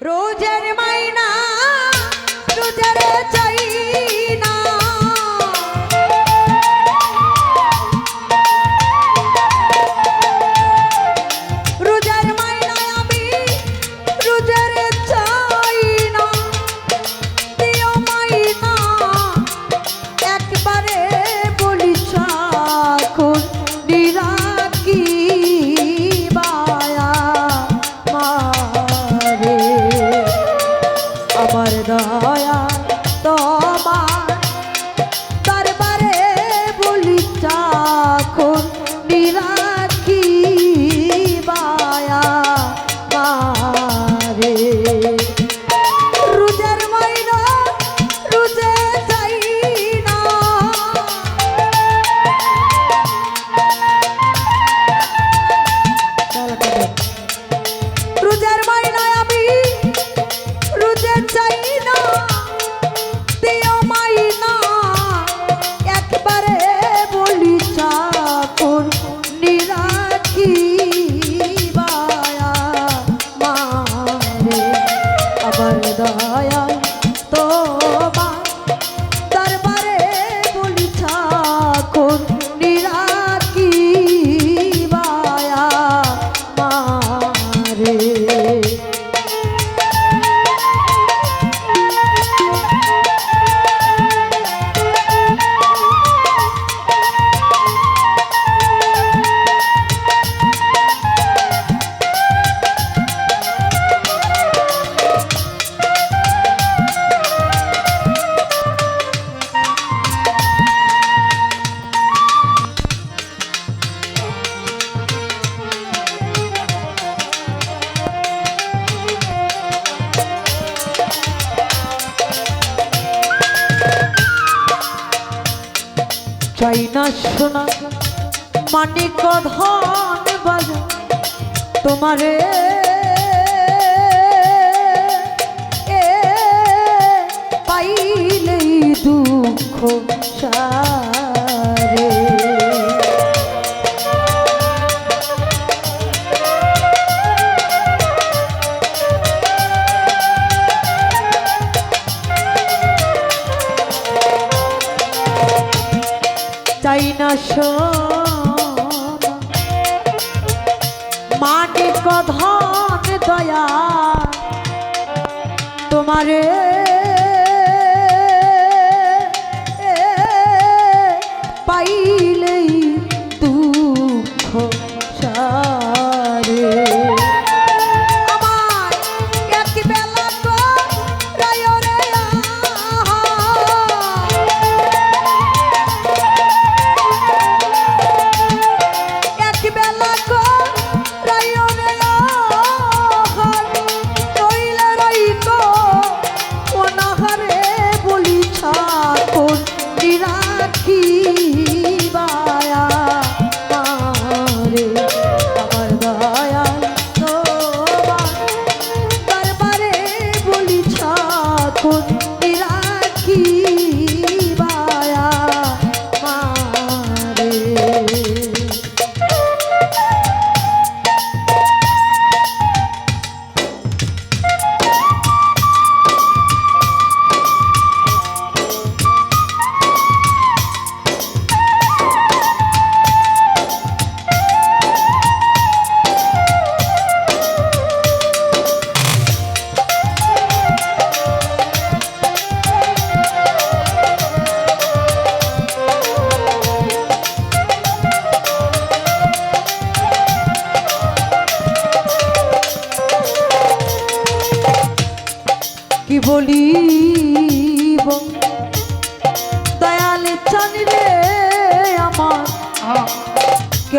রোজের মাইনা রোজের চাই না সোনা মানিক ধন বাজা তোমারে পাইলেই দুঃখ সা চাই না মাটিক ধন দয়া তোমারে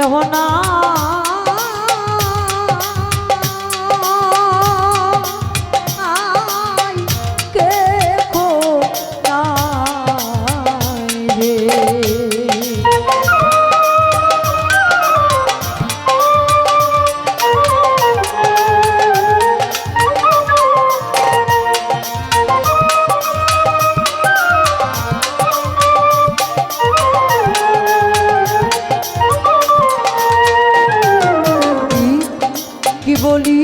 কেহ না solito.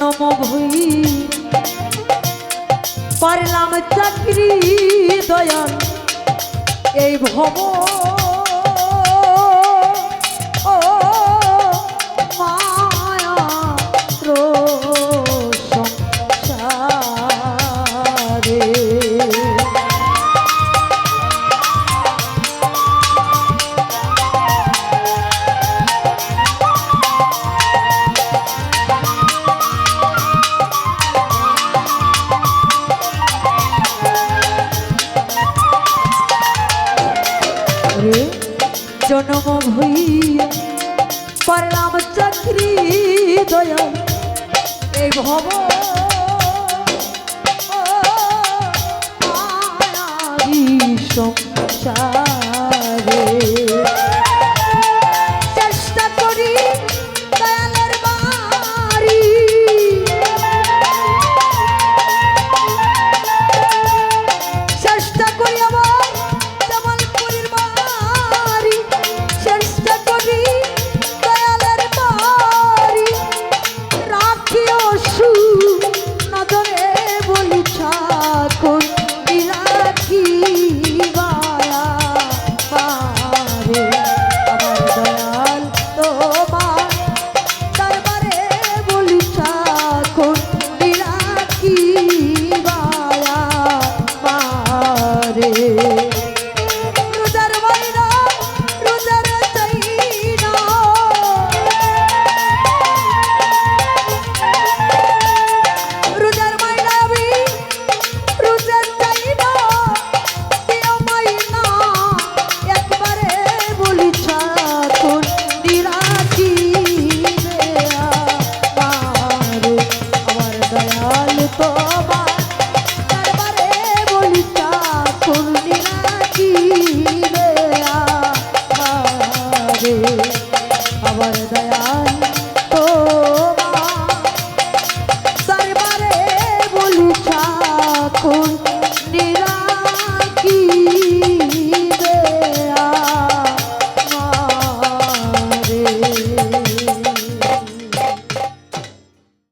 জনম ভই পারলাম চাকরি দয়াল। এই ভবন করলাম চাকরি দয়া এই ভব সংসার।